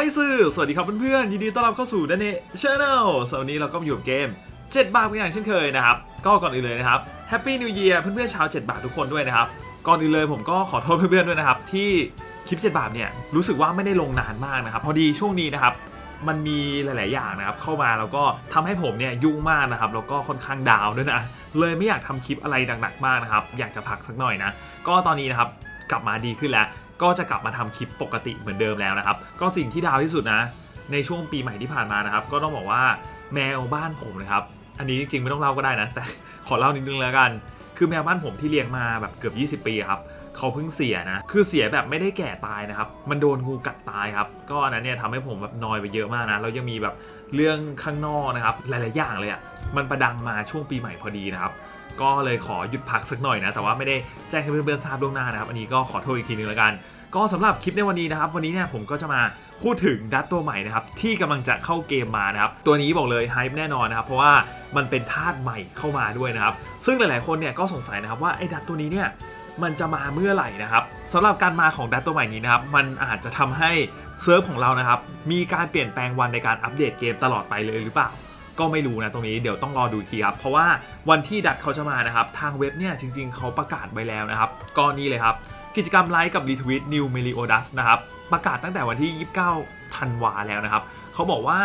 อยซื่อสวัสดีครับเพื่อนๆยินดีต้อนรับเข้าสู่ดันเนชแนลสวันนี้เราก็มาอยู่กับเกม 7 บาทเป็นอย่างเช่นเคยนะครับ ก็ก่อนอื่นเลยนะครับแฮปปี้นิว e ย r เพื่อนๆชาว 7 บาททุกคนด้วยนะครับ ก่อนอื่นเลยผมก็ขอโทษเพื่อนๆด้วยนะครับ ที่คลิป 7 บาทเนี่ยรู้สึกว่าไม่ได้ลงนานมากนะครับ พอดีช่วงนี้นะครับมันมีหลาย ๆ อย่างนะครับเข้ามาแล้วก็ทำให้ผมเนี่ยยุ่งมากนะครับแล้วก็ค่อนข้างดาวด้วยนะเลยไม่อยากทำคลิปอะไรหนักๆมากนะครับอยากจะพักสักหน่อยนะก็ตอนนี้นะครับกลับมาดีขึ้นแล้ว ก็จะกลับมาทำคลิปปกติเหมือนเดิมแล้วนะครับ ก็สิ่งที่ดาวที่สุดนะ ในช่วงปีใหม่ที่ผ่านมานะครับ ก็ต้องบอกว่าแมวบ้านผมนะครับ อันนี้จริงๆไม่ต้องเล่าก็ได้นะ แต่ขอเล่านิดนึงแล้วกัน คือแมวบ้านผมที่เลี้ยงมาแบบเกือบ 20 ปีครับ เขาเพิ่งเสียนะ คือเสียแบบไม่ได้แก่ตายนะครับ มันโดนงูกัดตายครับ ก็อันนั้นเนี่ยทำให้ผมแบบนอยไปเยอะมากนะ แล้วยังมีแบบเรื่องข้างนอกนะครับ หลาย ๆ อย่างเลยอะ่ะ มันประดังมาช่วงปีใหม่พอดีนะครับ ก็เลยขอหยุดพักสักหน่อยนะ แต่ว่าไม่ได้แจ้งให้เพื่อนๆทราบล่วงหน้านะครับ อันนี้ก็ขอโทษอีกทีนึงแล้วกัน ก็สำหรับคลิปในวันนี้นะครับ วันนี้เนี่ยผมก็จะมาพูดถึงดัตตัวใหม่นะครับที่กำลังจะเข้าเกมมานะครับตัวนี้บอกเลยไฮป์แน่นอนนะครับเพราะว่ามันเป็นธาตุใหม่เข้ามาด้วยนะครับซึ่งหลายๆคนเนี่ยก็สงสัยนะครับว่าไอ้ดัตตัวนี้เนี่ย มันจะมาเมื่อไหร่นะครับสำหรับการมาของดัตตัวใหม่นี้นะครับ มันอาจจะทำให้เซิร์ฟของเรานะครับ มีการเปลี่ยนแปลงวันในการอัปเดตเกมตลอดไปเลยหรือเปล่า ก็ไม่รู้นะตรงนี้เดี๋ยวต้องรอดูทีครับ เพราะว่าวันที่ดัตเขาจะมานะครับ ทางเว็บเนี่ยจริง ๆ เขาประกาศไว้แล้วนะครับก็นี่เลยครับ กิจกรรมไลค์กับรีทวิต New Meliodas นะครับประกาศตั้งแต่วันที่ 29ธันวาแล้วนะครับเขาบอกว่า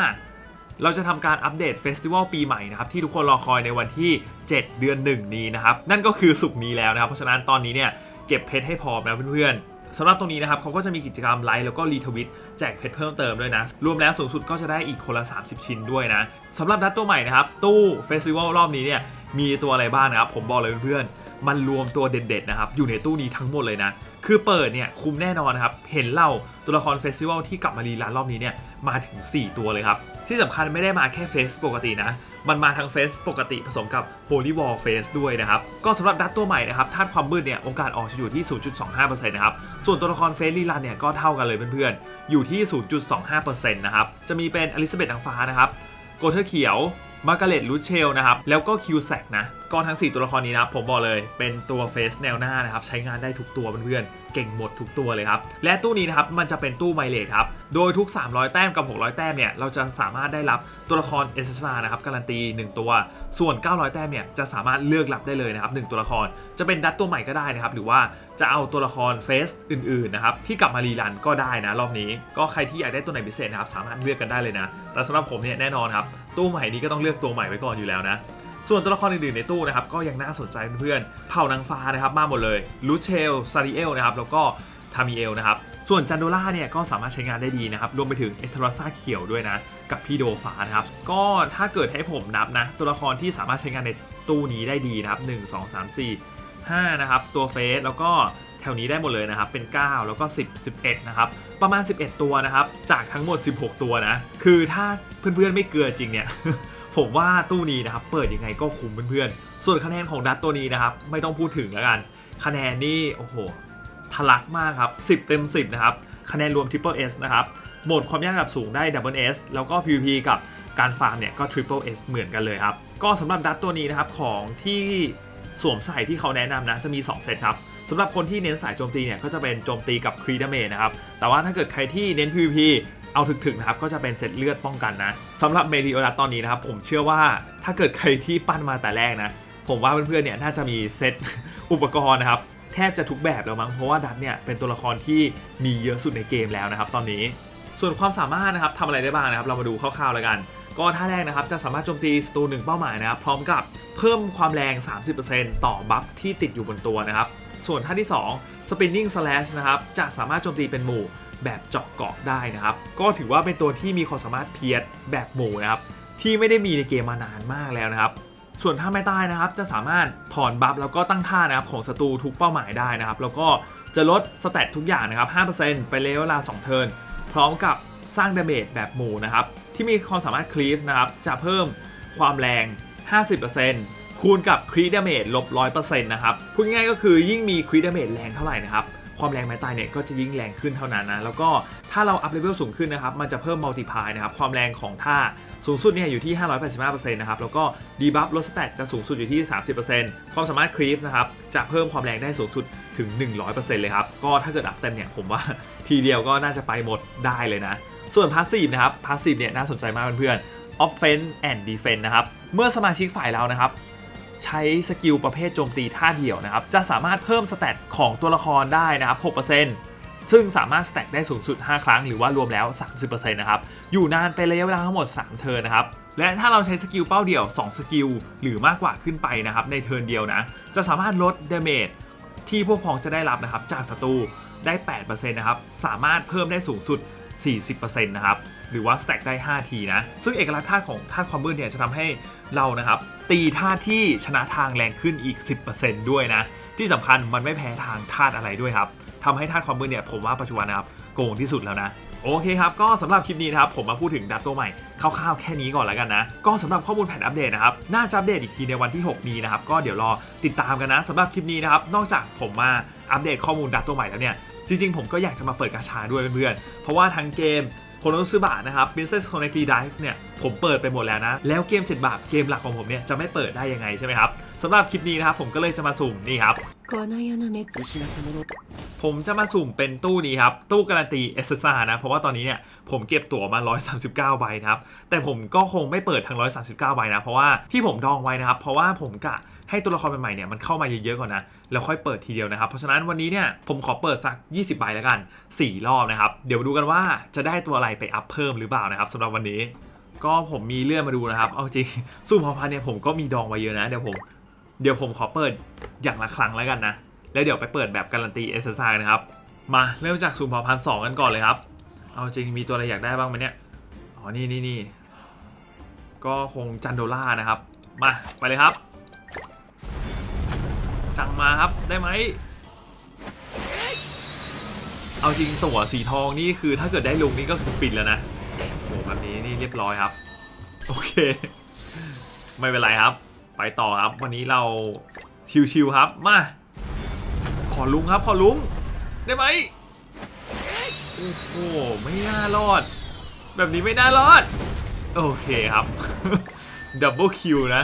เราจะทำการอัปเดตเฟสติวัลปีใหม่นะครับที่ทุกคนรอคอยในวันที่ 7 เดือน 1 นี้นะครับ นั่นก็คือสุกนี้แล้วนะครับ เพราะฉะนั้นตอนนี้เนี่ยเก็บเพชรให้พร้อมนะเพื่อนๆสำหรับตรงนี้นะครับเขาก็จะมีกิจกรรมไลค์แล้วก็รีทวิตแจกเพชรเพิ่มเติมด้วยนะ รวมแล้วสูงสุดก็จะได้อีกคนละ 30 ชิ้นด้วยนะสำหรับดัตตัวใหม่นะครับ ตู้เฟสติวัลรอบนี้เนี่ยมีตัวอะไรบ้างนะครับ ผมบอกเลยเพื่อนๆ มันรวมตัวเด็ดๆนะครับอยู่ในตู้นี้ทั้งหมดเลยนะ คือเปิดเนี่ยคุ้มแน่นอนนะครับ เห็นเล่าตัวละครเฟสติวัลที่กลับมารีรันรอบนี้เนี่ยมาถึง 4 ตัวเลยครับ ที่สำคัญไม่ได้มาแค่เฟสปกตินะ มันมาทั้งเฟสปกติผสมกับ Holy Wall Face ด้วยนะครับ ก็สำหรับดัตตัวใหม่นะครับธาตุความมืดเนี่ยโอกาสออกจะอยู่ที่ 0.25%นะครับ ส่วนตัวละครเฟสรีรันเนี่ยก็เท่ากันเลยเพื่อนๆ อยู่ที่ 0.25%นะครับ จะมีเป็นอลิซาเบธนางฟ้านะครับโกเทอร์เขียว มาร์กาเร็ตลูเชลนะครับแล้วก็คิวแซกนะก็ทั้ง 4 ตัวละครนี้นะครับผมบอกเลยเป็นตัวเฟสแนวหน้านะครับใช้งานได้ทุกตัวเพื่อนๆเก่งหมดทุกตัวเลยครับและตู้นี้นะครับมันจะเป็นตู้ไมเลทครับโดยทุก 300 แต้มกับ 600 แต้มเนี่ยเราจะสามารถได้รับตัวละครเอสซานะครับการันตี 1 ตัว ส่วน 900 แต้มเนี่ยจะสามารถเลือกรับได้เลยนะครับ1ตัวละครจะเป็นดัตตัวใหม่ก็ได้นะครับหรือว่าจะเอาตัวละครเฟสอื่นๆนะครับที่กลับมารีรันก็ได้นะรอบนี้ ก็ใครที่อยากได้ตัวไหนพิเศษนะครับสามารถเลือกกันได้เลยนะแต่สำหรับผมเนี่ยแน่นอนครับ ตู้ใหม่นี้ก็ต้องเลือกตัวใหม่ไว้ก่อนอยู่แล้วนะส่วนตัวละครอื่นๆในตู้นะครับก็ยังน่าสนใจเพื่อนๆเผ่านางฟ้านะครับมาหมดเลยลูเชลซาริเอลนะครับแล้วก็ทามิเอลนะครับส่วนจันโดล่าเนี่ยก็สามารถใช้งานได้ดีนะครับรวมไปถึงเอทรอซ่าเขียวด้วยนะกับพี่โดฟ้านะครับก็ถ้าเกิดให้ผมนับนะตัวละครที่สามารถใช้งานในตู้นี้ได้ดีนะครับ 1 2 3 4 5นะครับตัวเฟสแล้วก็ ถวนี้ได้หมดเลยนะครับ เป็น 9 แล้วก็ 10 11 นะครับ ประมาณ 11 ตัวนะครับ จากทั้งหมด 16 ตัวนะ คือถ้าเพื่อนๆไม่เกลือจริงเนี่ย ผมว่าตู้นี้นะครับ เปิดยังไงก็คุ้มเพื่อนๆ ส่วนคะแนนของดัตตัวนี้นะครับ ไม่ต้องพูดถึงแล้วกัน คะแนนนี่ โอ้โห ทะลักมากครับ 10 เต็ม 10 นะครับ คะแนนรวม Triple S นะครับ โหมดความยากระดับสูงได้ Double S แล้วก็ PVP กับการฟาร์มเนี่ยก็ Triple S เหมือนกันเลยครับ ก็สำหรับดัตตัวนี้นะครับของที่สวมใส่ที่เขาแนะนำนะ จะมี 2 เซตครับ สำหรับคนที่เน้นสายโจมตีเนี่ยก็จะเป็นโจมตีกับครีดเมจนะครับ แต่ว่าถ้าเกิดใครที่เน้น PVP เอาถึกๆนะครับก็จะเป็นเซตเลือดป้องกันนะสำหรับเมริโอดัตตอนนี้นะครับผมเชื่อว่าถ้าเกิดใครที่ปั้นมาแต่แรกนะ ผมว่าเพื่อนๆเนี่ยน่าจะมีเซตอุปกรณ์นะครับแทบจะทุกแบบแล้วมั้งเพราะว่าดัตเนี่ยเป็นตัวละครที่มีเยอะสุดในเกมแล้วนะครับ ตอนนี้ส่วนความสามารถนะครับทำอะไรได้บ้างนะครับ เรามาดูคร่าวๆแล้วกัน ก็ท่าแรกนะครับจะสามารถโจมตีศัตรูหนึ่งเป้าหมายนะครับ พร้อมกับเพิ่มความแรง 30%ต่อบัฟที่ติดอยู่บนตัวนะครับ ส่วนท่าที่ 2 Spinning Slash นะครับจะสามารถโจมตีเป็นหมู่แบบเจาะเกาะได้นะครับ ก็ถือว่าเป็นตัวที่มีความสามารถเพียรแบบหมู่นะครับที่ไม่ได้มีในเกมมานานมากแล้วนะครับ ส่วนท่าไม้ตายนะครับจะสามารถถอนบัฟแล้วก็ตั้งท่านะครับของศัตรูทุกเป้าหมายได้นะครับ แล้วก็จะลดสเตตทุกอย่างนะครับ 5%ไปเลยเวลา2เทิร์นพร้อมกับสร้างดาเมจแบบหมู่นะครับที่มีความสามารถคลีฟนะครับจะเพิ่มความแรง 50% คูณกับครีดาเมจลบ100%นะครับพูดง่ายๆก็คือยิ่งมีครีดาเมจแรงเท่าไหร่นะครับความแรงไม้ตายเนี่ยก็จะยิ่งแรงขึ้นเท่านั้นนะแล้วก็ถ้าเราอัพเลเวลสูงขึ้นนะครับมันจะเพิ่มมัลติพายนะครับความแรงของท่าสูงสุดเนี่ยอยู่ที่ 585%นะครับแล้วก็ดีบัฟลดสเตตจะสูงสุดอยู่ที่ 30%ความสามารถครีฟนะครับจะเพิ่มความแรงได้สูงสุดถึง 100%เลยครับก็ถ้าเกิดอัพเต็มเนี่ยผมว่าทีเดียวก็น่าจะไปหมดได้เลยนะ ส่วนพาสซีฟนะครับพาสซีฟเนี่ยน่าสนใจมากเพื่อนๆ offense and defense นะครับเมื่อสมาชิกฝ่ายเรานะครับ ใช้สกิลประเภทโจมตีท่าเดี่ยวนะครับ จะสามารถเพิ่มสเตตของตัวละครได้นะครับ 6%ซึ่งสามารถสแต็กได้สูงสุด 5 ครั้งหรือว่ารวมแล้ว 30%นะครับ อยู่นานเป็นระยะเวลาทั้งหมด 3 เทิร์นนะครับ และถ้าเราใช้สกิลเป้าเดี่ยว 2 สกิลหรือมากกว่าขึ้นไปนะครับ ในเทิร์นเดียวนะ จะสามารถลดเดเมจที่พวกพ้องจะได้รับนะครับจากศัตรูได้ 8%นะครับ สามารถเพิ่มได้สูงสุด 40%นะครับ หรือว่า stack ได้ 5 ทีนะ ซึ่งเอกลักษณ์ธาตุของธาตุความมืดเนี่ยจะทำให้เรานะครับ ตีธาตุที่ชนะทางแรงขึ้นอีก 10%ด้วยนะ ที่สำคัญมันไม่แพ้ทางธาตุอะไรด้วยครับทำให้ธาตุความมืดเนี่ยผมว่าปัจจุบันนะครับโกงที่สุดแล้วนะโอเคครับ ก็สำหรับคลิปนี้นะครับ ผมมาพูดถึงดัตตัวใหม่คร่าวๆแค่นี้ก่อนแล้วกันนะ ก็สำหรับข้อมูลแผนอัปเดตนะครับ น่าจะอัปเดตอีกทีในวันที่ 6 นี้นะครับ ก็เดี๋ยวรอติดตามกันนะสำหรับคลิปนี้นะครับ นอกจากผมมาอัปเดตข้อมูลดัตตัวใหม่แล้วเนี่ย จริงๆ ผมก็อยากจะมาเปิดกาชาด้วยเพื่อนๆ เพราะว่าทั้งเกมโคโนซึบะนะครับ Princess Connect Dive เนี่ย ผมเปิดไปหมดแล้วนะ แล้วเกม 7 บาทเกมหลักของผมเนี่ย จะไม่เปิดได้ยังไงใช่ไหมครับสำหรับคลิปนี้นะครับ ผมก็เลยจะมาสุ่มนี่ครับผมจะมาสุ่มเป็นตู้นี้ครับ ตู้การันตีเอสซานะ เพราะว่าตอนนี้เนี่ยผมเก็บตั๋วมา 139 ใบนะครับ แต่ผมก็คงไม่เปิดทั้ง 139 ใบนะ เพราะว่าที่ผมดองไว้นะครับ เพราะว่าผมกะ ให้ตัวละครใหม่ๆเนี่ยมันเข้ามาเยอะๆก่อนนะแล้วค่อยเปิดทีเดียวนะครับ เพราะฉะนั้นวันนี้เนี่ยผมขอเปิดสัก 20 ใบแล้วกัน 4 รอบนะครับ เดี๋ยวดูกันว่าจะได้ตัวอะไรไปอัพเพิ่มหรือเปล่านะครับสำหรับวันนี้ ก็ผมมีเลื่อนมาดูนะครับ เอาจริงสุ่มพอพันเนี่ยผมก็มีดองไว้เยอะนะเดี๋ยวผมเดี๋ยวผมขอเปิดอย่างละครั้งแล้วกันนะแล้วเดี๋ยวไปเปิดแบบการันตีเอสซานะครับมาเริ่มจากสุ่มเผ่าพันสองกันก่อนเลยครับ เอาจริงมีตัวอะไรอยากได้บ้างไหมเนี่ยอ๋อนี่นี่นี่ก็คงจันโดล่านะครับ มาไปเลยครับ จังมาครับได้ไหมเอาจริงตั๋วสีทองนี่คือถ้าเกิดได้ลุงนี่ก็คือปิดแล้วนะโอ้โหแบบนี้นี่เรียบร้อยครับ โอเค ไม่เป็นไรครับ ไปต่อครับ วันนี้เราชิวๆครับมา ขอลุงครับ ขอลุงได้ไหมโอ้โหไม่น่ารอด แบบนี้ไม่น่ารอด โอเคครับดับเบิลคิวนะ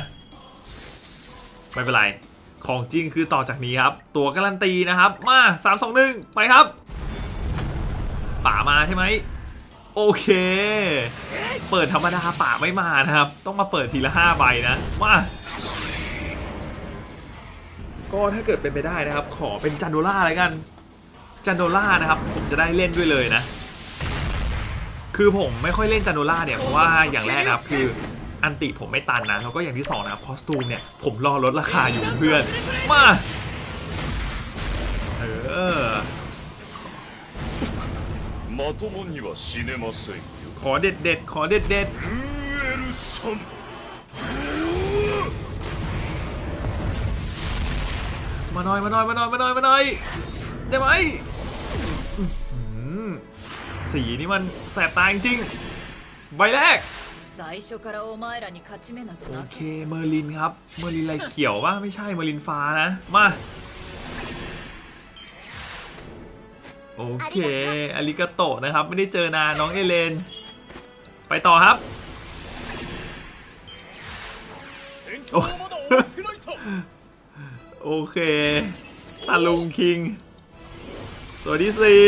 ไม่เป็นไร ของจริงคือต่อจากนี้ครับ ตัวการันตีนะครับ มา 3 2 1 ไปครับ ป่ามาใช่ไหมโอเค เปิดธรรมดาป่าไม่มานะครับ ต้องมาเปิดทีละ5ใบนะมาก็ถ้าเกิดเป็นไปได้นะครับ ขอเป็นจันโดล่าอะไรกัน จันโดล่านะครับ ผมจะได้เล่นด้วยเลยนะ คือผมไม่ค่อยเล่นจันโดล่าเนี่ยเพราะว่าอย่างแรกนะครับคือ อันติผมไม่ตันนะแล้วก็อย่างที่2นะคอสตูมเนี่ยผมรอลดราคาอยู่เพื่อนมาเออมาทุมนี่ว่าสิ้นไม่ใขอเด็ดเด็ดขอเด็ดเด็ดมาหน่อยมาหน่อยมาหน่อยมาหน่อยมาหน่อยได้ไหมสีนี่มันแสบตาจริงใบแรก 最初からお前らに勝ち目なく โอ な เค เมอร์ลินครับ เมอร์ลินอะไรเขียววะไม่ใช่ เมอร์ลินฟ้านะ มา โอเคอาริกาโตะนะครับ ไม่ได้เจอนานน้องเอเลน ไปต่อครับ 戦況はまだ終わってないと โอเคตาลุงคิง ตัวที่สี่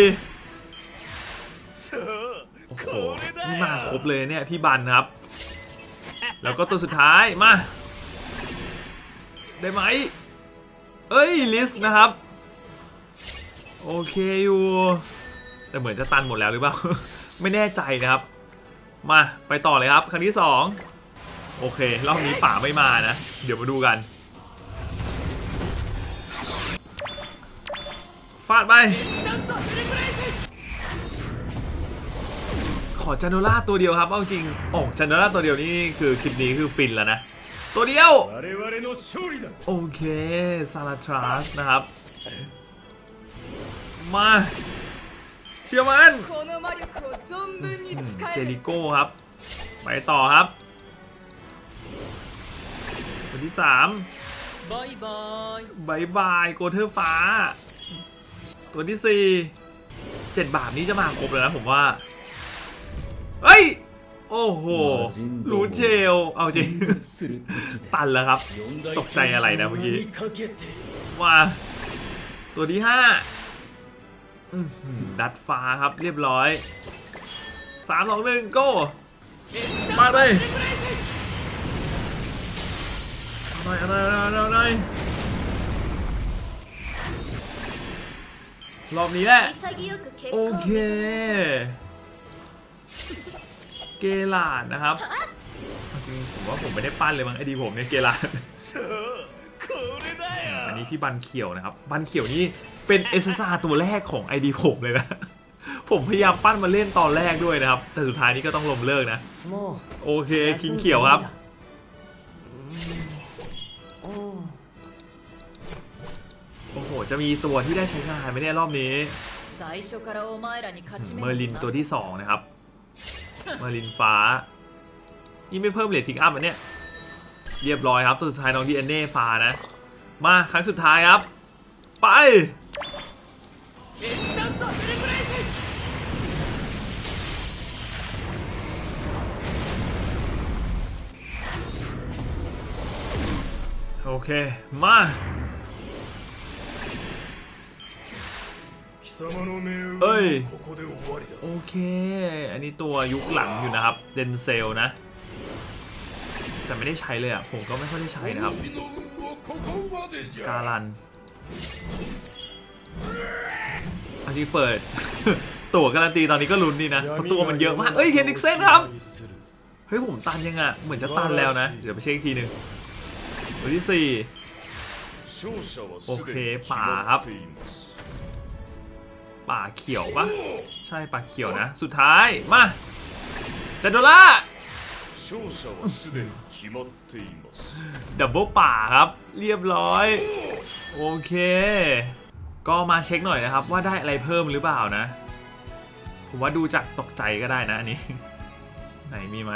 さあ โอ้โห これだ นี่มาครบ よ เลยเนี่ย พี่บันครับ แล้วก็ตัวสุดท้ายมา ได้ไหม เอ้ย ลิสนะครับ โอเคอยู่ แต่เหมือนจะตันหมดแล้วหรือเปล่า ไม่แน่ใจนะครับ มาไปต่อเลยครับ ครั้งที่สองโอเค รอบนี้ป่าไม่มานะ เดี๋ยวมาดูกันฟาดไป ขอจานล่าตัวเดียวครับเอาจริงออกจานล่าตัวเดียวนี่คือคลิปนี้คือฟินแล้วนะ ตัวเดียว โอเคซาราทรัสนะครับ มาเชื่อมันเจลิโก้ครับ ไปต่อครับคนที่สามบายบายโกเทอร์ฟ้า ตัวที่สี่เจ็ดบาทนี้จะมาครบเลยนะผมว่า เฮ้ย โอ้โหรูเชลเอาจริง ตันแล้วครับ ตกใจอะไรนะเมื่อกี้ว้าตัวที่ห้าดัดฟ้าครับเรียบร้อยสามสองหนึ่งโก้มาเลยอะไรอยเอาหน่อะไรรอบนี้แหละ โอเค เกลาดนะครับจริงผมว่าผมไม่ได้ปั้นเลยมั้งไอดีผมเนี่ยเกลาดอันนี้พี่บันเขียวนะครับบันเขียวนี่เป็นเอสซาตัวแรกของไอดีผมเลยนะผมพยายามปั้นมาเล่นตอนแรกด้วยนะครับ แต่สุดท้ายนี้ก็ต้องลมเลิกนะ โอเคคิงเขียวครับโอ้โห จะมีตัวที่ได้ใช้งานไหมเนี่ยรอบนี้เมอร์ลินตัวที่ 2 นะครับ มอร์ลินฟ้า นี่ไม่เพิ่มเลทพิกอัพอันเนี้ยเรียบร้อยครับ ตัวสุดท้ายน้องดีเอเน่ฟ้านะ มาครั้งสุดท้ายครับ ไป โอเค มา เอ้ย โอเค อันนี้ตัวยุคหลังอยู่นะครับ เดนเซลนะ แต่ไม่ได้ใช้เลยอะ ผมก็ไม่ค่อยได้ใช้นะครับ กาลัน อันนี้เปิด ตัวการันตีตอนนี้ก็ลุ้นดีนะเพราะตัวมันเยอะมาก เอ้ยเคนดิกเซนครับ เฮ้ยผมตันยังอะ เหมือนจะตันแล้วนะ เดี๋ยวไปเช็คอีกทีนึงตัวที่สี่โอเคป่าครับ ป่าเขียวปะใช่ป่าเขียวนะ สุดท้าย มาจัดโดล่าดับเบิลป่าครับ เรียบร้อย โอเค ก็มาเช็คหน่อยนะครับว่าได้อะไรเพิ่มหรือเปล่านะ ผมว่าดูจากตกใจก็ได้นะอันนี้ ไหนมีไหม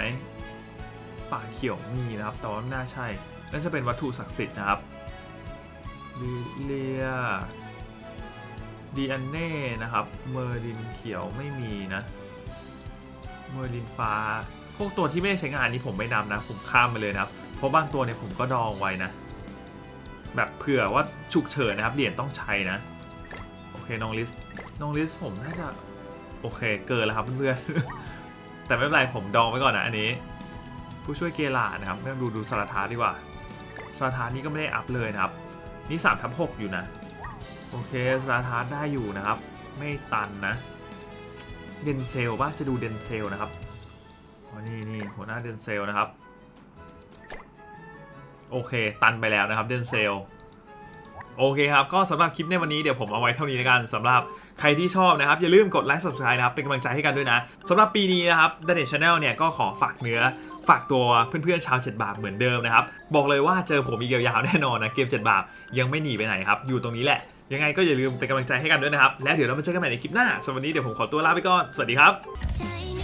ป่าเขียวมีนะครับ แต่ว่าไน่าใช่น่าจะเป็นวัตถุศักดิ์สิทธิ์นะครับเลีย ดีอันเน่นะครับ เมอร์ลินเขียวไม่มีนะ เมอร์ลินฟ้า พวกตัวที่ไม่ได้ใช้งานนี้ผมไม่นำนะ ผมข้ามไปเลยนะครับ เพราะบางตัวเนี่ยผมก็ดองไว้นะ แบบเผื่อว่าฉุกเฉินนะครับเหรียญต้องใช้นะ โอเคน้องลิส น้องลิสผมน่าจะ โอเคเกินแล้วครับเพื่อนๆ แต่ไม่เป็นไรผมดองไว้ก่อนนะอันนี้ ผู้ช่วยเกลานะครับไม่ต้องดูดูสารทาดีกว่าสารทานี่ก็ไม่ได้อัพเลยนะครับ นี่3ทับ6อยู่นะ โอเคสารทาได้อยู่นะครับ ไม่ตันนะ เดนเซลป่ะจะดูเดนเซลนะครับอ๋อนี่นี่หัวหน้าเดนเซลนะครับ โอเค ตันไปแล้วนะครับเดนเซลโอเคครับ ก็สำหรับคลิปในวันนี้เดี๋ยวผมเอาไว้เท่านี้แล้วกันสำหรับใครที่ชอบนะครับ อย่าลืมกดไลค์ subscribe นะครับ เป็นกำลังใจให้กันด้วยนะสำหรับปีนี้นะครับ d a n e t Channel เนี่ยก็ขอฝากเนื้อ ฝากตัวเพื่อนๆชาวเจ็ดบาทเหมือนเดิมนะครับ บอกเลยว่าเจอผมมีกยาวๆแน่นอนนะเกมเจ็ดบาทยังไม่หนีไปไหนครับอยู่ตรงนี้แหละ ยังไงก็อย่าลืมเป็นกำลังใจให้กันด้วยนะครับ แล้วเดี๋ยวเรามาเจอกันใหม่ในคลิปหน้าสำหรับวันนี้เดี๋ยวผมขอตัวลาไปก่อนสวัสดีครับ